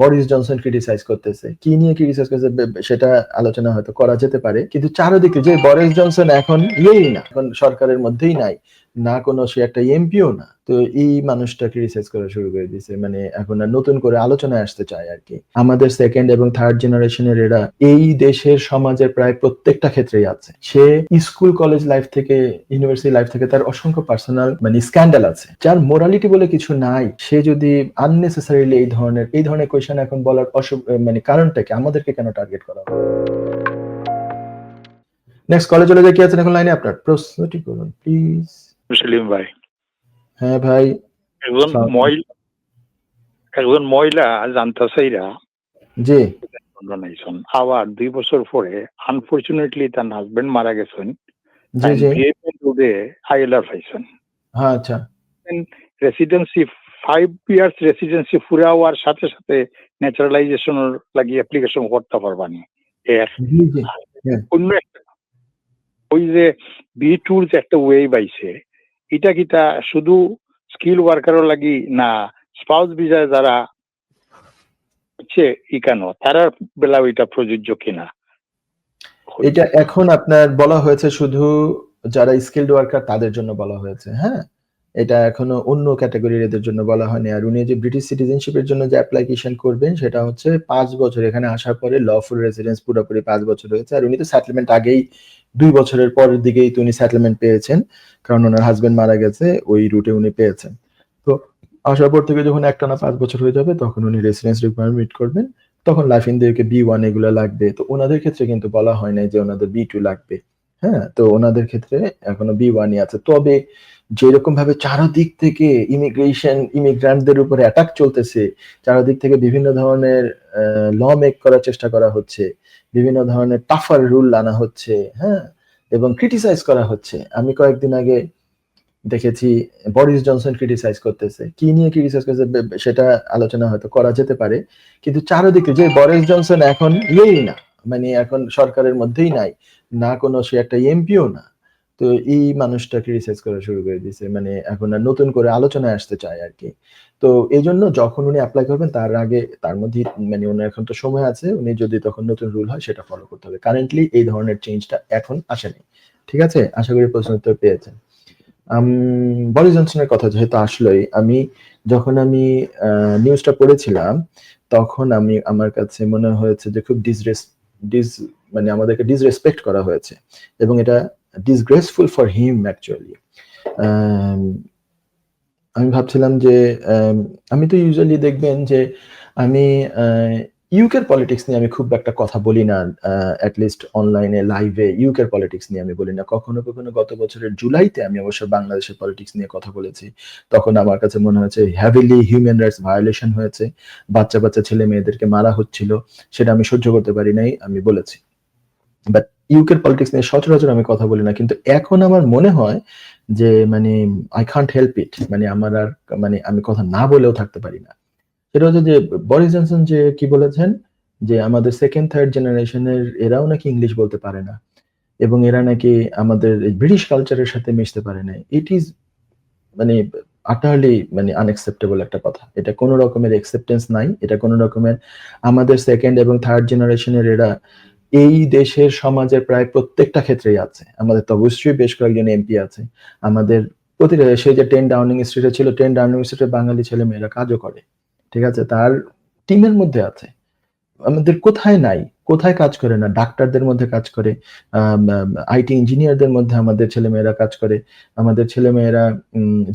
Boris Johnson criticise করতেছে। কি নিয়ে ক্রিটিসাইজ করতেছে সেটা আলোচনা হয়তো করা যেতে পারে। কিন্তু চারদিকে যে বরিস জনসন এখন ইয়েই না, এখন সরকারের মধ্যেই নাই। না কোনো সে একটা এমপিও না। তো এই মানুষটা ক্রিটিসাইজ করা শুরু করে দিয়েছে। মানে এখন আর নতুন করে আলোচনায় আসতে চায় আর কি। আমাদের সেকেন্ড এবং থার্ড জেনারেশনের এরা এই দেশের সমাজের প্রায় প্রত্যেকটা ক্ষেত্রেই আছে। সে স্কুল কলেজ লাইফ থেকে ইউনিভার্সিটি লাইফ থেকে তার অসংখ্য পার্সোনাল মানে স্ক্যান্ডাল আছে। যার মোরালিটি বলে কিছু নাই। সে যদি আননেসেসারিলি এই ধরনের এই ধরনের কোয়েশন এখন বলার অসু মানে কারণটাকে আমাদেরকে কেন টার্গেট করা নেক্সট কলেজ চলে কি আছেন এখন লাইনে আপনার? প্রশ্নটি করুন প্লিজ সেলিম ভাই। হ্যাঁ ভাই একজন মহিলা একজন মহিলা জানতাসাইরা জি। বানাইছেন আবার দুই বছর পরে আনফরচুনেটলি তার হাজবেন্ড মারা গেছেন। জি জি। রোডে আইএলআর পাইছেন। হ্যাঁ আচ্ছা। রেসিডেন্সি ফাইভ ইয়ার্স রেসিডেন্সি ফুরা হওয়ার সাথে সাথে ন্যাচারালাইজেশন লাগি অ্যাপ্লিকেশন করতে পারবানি। অন্য একটা ওই যে বি টুর যে একটা ওয়ে পাইছে এটা কিটা শুধু স্কিল ওয়ার্কারও লাগি না স্পাউস ভিসায় যারা হচ্ছে ইকানো তারা বেলা ওইটা প্রযোজ্য কিনা? এটা এখন আপনার বলা হয়েছে শুধু যারা স্কিলড ওয়ার্কার তাদের জন্য বলা হয়েছে হ্যাঁ? এটা এখনও অন্য ক্যাটাগরির এদের জন্য বলা হয়নি। আর উনি যে ব্রিটিশ সিটিজেনশিপের জন্য যে অ্যাপ্লিকেশন করবেন, সেটা হচ্ছে পাঁচ বছর। এখানে আসার পরে লফুল রেসিডেন্স পুরোপুরি পাঁচ বছর হয়েছে। আর উনি তো সেটেলমেন্ট আগেই দুই বছরের পরের দিকেই তো উনি সেটেলমেন্ট পেয়েছেন, কারণ ওনার হাজবেন্ড মারা গেছে, ওই রুটে উনি পেয়েছেন। তো আসার পর থেকে যখন একটা না পাঁচ বছর হয়ে যাবে, তখন উনি রেসিডেন্স রিকোয়ারমেন্ট মিট করবেন। তখন লাইফ ইন্ডিয়াকে বি ওয়ান এগুলো লাগবে। তো ওনাদের ক্ষেত্রে কিন্তু বলা হয় নাই যে ওনাদের বি টু লাগবে। হ্যাঁ তো ওনাদের ক্ষেত্রে এখনও বি ওয়ানই আছে। তবে যেরকম ভাবে চারদিক থেকে ইমিগ্রেশন ইমিগ্রান্টদের উপরে অ্যাটাক চলতেছে, চারদিক থেকে বিভিন্ন ধরনের ল মেক করার চেষ্টা করা হচ্ছে, বিভিন্ন ধরনের টাফার রুল আনা হচ্ছে হ্যাঁ? এবং ক্রিটিসাইজ করা হচ্ছে। আমি কয়েকদিন আগে দেখেছি বরিস জনসন ক্রিটিসাইজ করতেছে। কি নিয়ে ক্রিটিসাইজ করতেছে? সেটা আলোচনা হয়তো করা যেতে পারে। কিন্তু চারদিকে যে বরিস জনসন এখন ইয়েই না। মানে এখন সরকারের মধ্যেই নাই। না কোনো সে একটা এমপিও না। তো এই মানুষটাকে রিসার্চ করা শুরু করে দিয়েছে। মানে এখন আর নতুন করে আলোচনায় আসতে চায় আর কি। তো এই জন্য যখন উনি অ্যাপ্লাই করবেন, তার আগে, তার মধ্যে মানে ওনার এখন তো সময় আছে, উনি যদি তখন নতুন রুল হয়, সেটা ফলো করতে হবে। কারেন্টলি এই ধরনের চেঞ্জটা এখন আসেনি। ঠিক আছে? আশা করি প্রশ্ন উত্তর পেয়েছেন। বরিস জনসনের কথা যেহেতু আসলোই, আমি যখন আমি নিউজটা পড়েছিলাম, তখন আমি, আমার কাছে মনে হয়েছে যে খুব ডিসরেস ডিস মানে আমাদেরকে ডিসরেসপেক্ট করা হয়েছে। এবং এটা ডিসগ্রেসফুল ফর হিম অ্যাকচুয়ালি আমি ভাবছিলাম যে আম, আমি তো ইউজুয়ালি দেখবেন যে আমি ইউকের পলিটিক্স নিয়ে আমি খুব একটা কথা বলি না অ্যাটলিস্ট অনলাইনে লাইভে ইউকের পলিটিক্স নিয়ে আমি বলি না। কখনো কখনো গত বছরের জুলাইতে আমি অবশ্য বাংলাদেশের পলিটিক্স নিয়ে কথা বলেছি। তখন আমার কাছে মনে হয়েছে হ্যাভিলি হিউম্যান রাইটস ভায়োলেশন হয়েছে। বাচ্চা বাচ্চা ছেলে মেয়েদেরকে মারা হচ্ছিল সেটা আমি সহ্য করতে পারি নাই আমি বলেছি। বাট ইউকের পলিটিক্স নিয়ে সচরাচর আমি কথা বলি না, কিন্তু এখন আমার মনে হয় যে মানে আই কান্ট হেল্প ইট মানে আমার আর মানে আমি কথা না বলেও থাকতে পারি না। সেটা হচ্ছে যে বরিস জনসন যে কি বলেছেন? যে, আমাদের সেকেন্ড থার্ড জেনারেশনের এরাও নাকি ইংলিশ বলতে পারে না, এবং এরা নাকি আমাদের ব্রিটিশ কালচারের সাথে মিশতে পারে না। ইট ইজ মানে আটারলি মানে আনএক্সেপ্টেবল একটা কথা। এটা কোনো রকমের অ্যাকসেপ্টেন্স নাই, এটা কোনো রকমের আমাদের সেকেন্ড এবং থার্ড জেনারেশনের এরা এই দেশের সমাজের প্রায় প্রত্যেকটা ক্ষেত্রেই আছে। আমাদের তো অবশ্যই বেশ কয়েকজন এমপি আছে। আমাদের প্রতিটা সেই যে টেন ডাউনিং স্ট্রিটে ছিল টেন ডাউনিং স্ট্রিটে বাঙালি ছেলে মেয়েরা কাজও করে। ঠিক আছে? তার টিমের মধ্যে আছে। আমাদের কোথায় নাই? কোথায় কাজ করে না? ডাক্তারদের মধ্যে কাজ করে আইটি ইঞ্জিনিয়ারদের মধ্যে আমাদের ছেলেমেয়েরা কাজ করে। আমাদের ছেলেমেয়েরা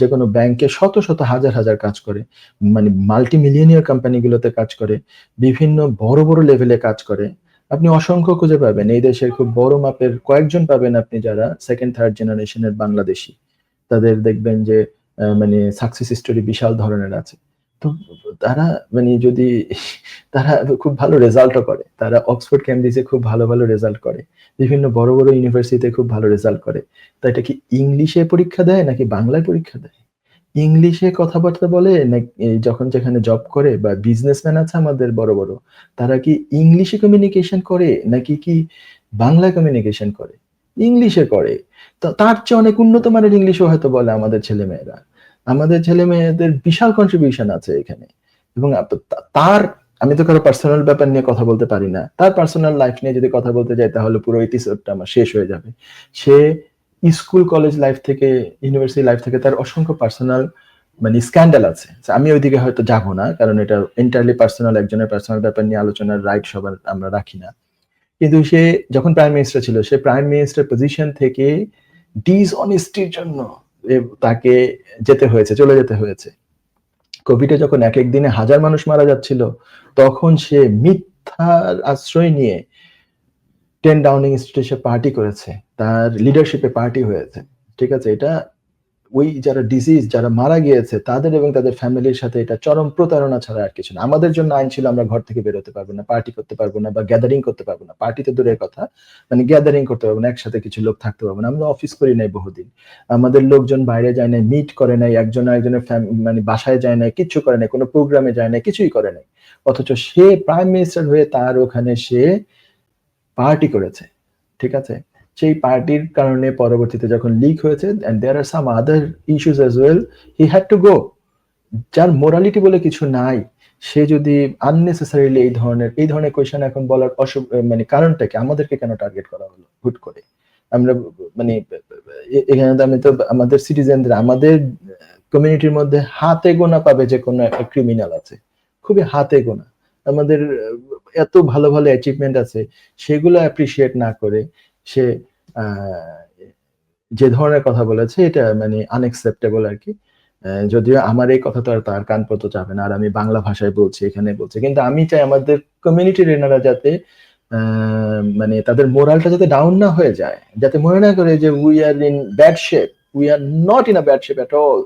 যে কোনো ব্যাংকে শত শত, হাজার হাজার কাজ করে। মানে মাল্টি মিলিয়নিয়ার কোম্পানিগুলোতে কাজ করে। বিভিন্ন বড় বড় লেভেলে কাজ করে। আপনি অসংখ্য খুঁজে পাবেন। এই দেশের খুব বড় মাপের কয়েকজন পাবেন আপনি যারা সেকেন্ড থার্ড জেনারেশনের বাংলাদেশি। তাদের দেখবেন যে মানে সাকসেস স্টোরি বিশাল ধরনের আছে। তো তারা মানে যদি তারা খুব ভালো রেজাল্টও করে। তারা অক্সফোর্ড ক্যামব্রিজে খুব ভালো ভালো রেজাল্ট করে। বিভিন্ন বড় বড় ইউনিভার্সিটিতে খুব ভালো রেজাল্ট করে। তো এটা কি ইংলিশে পরীক্ষা দেয় নাকি বাংলায় পরীক্ষা দেয়? ইংলিশে কথাবার্তা বলে যখন যেখানে জব করে বা বিজনেসম্যান আছে আমাদের বড় বড়, তারা কি ইংলিশে কমিউনিকেশন করে, নাকি কি বাংলা কমিউনিকেশন করে? ইংলিশে করে। তার চেয়ে অনেক উন্নত মানের ইংলিশও হয়তো বলে আমাদের ছেলে মেয়েরা আমাদের ছেলে মেয়েদের বিশাল কন্ট্রিবিউশন আছে এখানে। এবং তার, আমি তো কারও পার্সোনাল ব্যাপার নিয়ে কথা বলতে পারি না। তার পার্সোনাল লাইফ নিয়ে যদি কথা বলতে যাই, তাহলে পুরো এপিসোডটা আমার শেষ হয়ে যাবে। সে স্কুল, কলেজ লাইফ থেকে ইউনিভার্সিটি লাইফ থেকে তার অসংখ্য পার্সোনাল মানে স্ক্যান্ডাল আছে। আমি ওইদিকে হয়তো যাব না, কারণ এটা এন্টারলি পার্সোনাল একজনের পার্সোনাল ব্যাপার নিয়ে আলোচনার রাইট সবার আমরা রাখি না। কিন্তু সে যখন প্রাইম মিনিস্টার ছিল, সে প্রাইম মিনিস্টার পজিশন থেকে ডিসঅনেস্টির জন্য তাকে যেতে হয়েছে, চলে যেতে হয়েছে। কোভিডে যখন এক এক দিনে হাজার মানুষ মারা যাচ্ছিল, তখন সে মিথ্যার আশ্রয় নিয়ে টেন ডাউনিং স্ট্রিটে পার্টি করেছে, তার লিডারশিপে পার্টি হয়েছে, ঠিক আছে? এটা ওই যারা ডিজিজ যারা মারা গিয়েছে, তাদের এবং তাদের ফ্যামিলির সাথে এটা চরম প্রতারণা ছাড়া আর কিছু না। আমাদের জন্য আইন ছিল, আমরা ঘর থেকে বেরোতে পারব না পার্টি করতে পারব না বা গ্যাদারিং করতে পারব না। পার্টিতে দূরের কথা মানে গ্যাদারিং করতে পারব না, একসাথে কিছু লোক থাকতে পারব না। আমরা অফিস করি নাই বহুদিন। আমাদের লোকজন বাইরে যায় নাই মিট করে নাই, একজন একজনের মানে বাসায় যায় নাই কিছু করে নাই, কোনো প্রোগ্রামে যায় নাই, কিছুই করে নাই। অথচ সে প্রাইম মিনিস্টার হয়ে তার ওখানে সে পার্টি করেছে, ঠিক আছে? সেই পার্টির কারণে পরবর্তীতে যখন লিক হয়েছে and there are some other issues as well he had to go যার মোরালিটি বলে কিছু নাই, সে যদি আননেসেসারিলি এই ধরনের এই ধরনের কোয়েশন এখন বলার অসুখ মানে কারণটাকে আমাদেরকে কেন টার্গেট করা হলো, হুট করে? আমরা মানে এখানে তো আমি তো, আমাদের সিটিজেনদের আমাদের কমিউনিটির মধ্যে হাতে গোনা পাবে যে কোনো একটা ক্রিমিনাল আছে। খুবই হাতে গোনা। আমাদের এত ভালো ভালো অ্যাচিভমেন্ট আছে, সেগুলো অ্যাপ্রিসিয়েট না করে সে যে ধরনের কথা বলেছে, এটা মানে আনএক্সেপ্টেবল আর কি যদিও আমার এই কথা তো আর তার কান পর্যন্ত যাবে না, আর আমি বাংলা ভাষায় বলছি, এখানে বলছি। কিন্তু আমি চাই আমাদের কমিউনিটির এনারা যাতে মানে তাদের মোরালটা যাতে ডাউন না হয়ে যায়। যাতে মনে না করে যে we are in bad shape we are not in a bad shape at all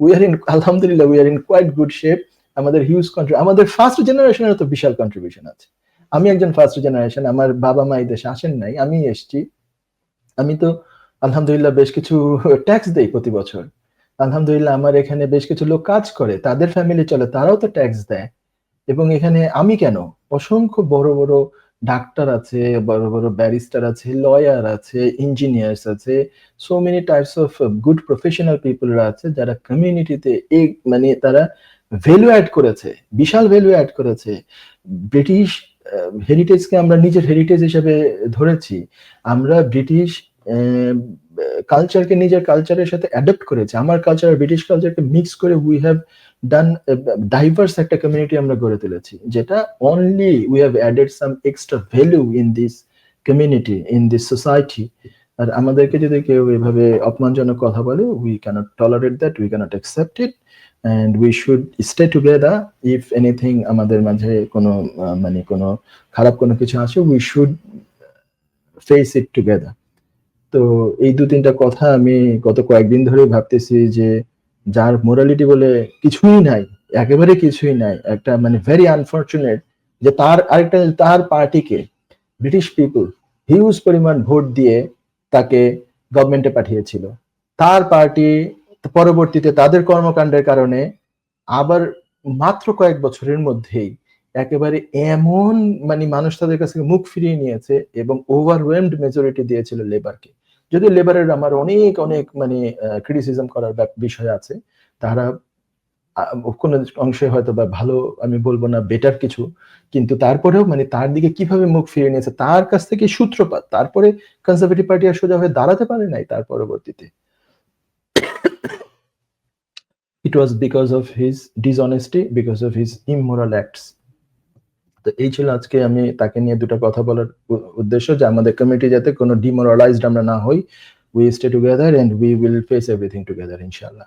we are in আলহামদুলিল্লাহ we are in quite good shape আমাদের হিউজ কন্ট্রি আমাদের ফার্স্ট জেনারেশনের তো বিশাল কন্ট্রিবিউশন আছে। আমি একজন ফার্স্ট জেনারেশন আমার বাবা মা এই দেশে আসেন নাই, আমি এসেছি। আমি তো আলহামদুলিল্লাহ বেশ কিছু ট্যাক্স দেই প্রতি বছর। আলহামদুলিল্লাহ আমার এখানে বেশ কিছু লোক কাজ করে, তাদের ফ্যামিলি চলে, তারাও তো ট্যাক্স দেয়। এবং এখানে আমি কেন? অসংখ্য বড় বড় ডাক্তার আছে, বড় বড় ব্যারিস্টার আছে লয়ার আছে ইঞ্জিনিয়ার্স আছে so many types of good professional পিপলরা আছে, যারা কমিউনিটিতে মানে তারা ভ্যালু অ্যাড করেছে, বিশাল ভ্যালু অ্যাড করেছে। ব্রিটিশ হেরিটেজকে আমরা নিজের হেরিটেজ হিসেবে ধরেছি। আমরা ব্রিটিশ কালচারকে নিজের কালচারের সাথে অ্যাডপ্ট করেছি। আমার কালচার আর ব্রিটিশ কালচারকে মিক্স করে উই হ্যাভ ডান ডাইভার্স একটা কমিউনিটি আমরা গড়ে তুলেছি। যেটা only we have added some extra value in this community in this society আর আমাদেরকে যদি কেউ এভাবে অপমানজনক কথা বলে we can't tolerate that we can't accept it and we should stay together if anything আমাদের মাঝে কোনো মানে কোনো খারাপ কোনো কিছু আছে we should face it together তো এই দু তিনটা কথা আমি গত কয়েকদিন ধরে ভাবতেছি যে যার মোরালিটি বলে কিছুই নাই, একেবারে কিছুই নাই, একটা মানে ভেরি আনফর্চুনেট যে তার আরেকটা, তার পার্টিকে ব্রিটিশ পিপল হিউজ পরিমাণ ভোট দিয়ে তাকে গভর্নমেন্টে পাঠিয়েছিল। তার পার্টি পরবর্তীতে তাদের কর্মকাণ্ডের কারণে আবার মাত্র কয়েক বছরের মধ্যেই একেবারে এমন মানে মানুষ তাদের কাছ থেকে মুখ ফিরিয়ে নিয়েছে এবং ওভারওয়েমড মেজরিটি দিয়েছিল লেবারকে যদি লেবারের আমার অনেক অনেক মানে ক্রিটিসিজম করার বিষয় আছে, তারা কোনো অংশে হয়তো বা ভালো আমি বলব না বেটার কিছু, কিন্তু তারপরেও মানে তার দিকে কীভাবে মুখ ফিরিয়ে নিয়েছে, তার কাছ থেকে সূত্রপাত, তারপরে কনজারভেটিভ পার্টি আর সোজা হয়ে দাঁড়াতে পারে নাই তার পরবর্তীতে। It was because of his dishonesty because of his immoral acts তো এই ছিল আজকে আমি তাকে নিয়ে দুটো কথা বলার উদ্দেশ্য যে আমাদের কমিটি যাতে কোনো ডিমোরালাইজড আমরা না হই। We stay together and we will face everything together ইনশাল্লাহ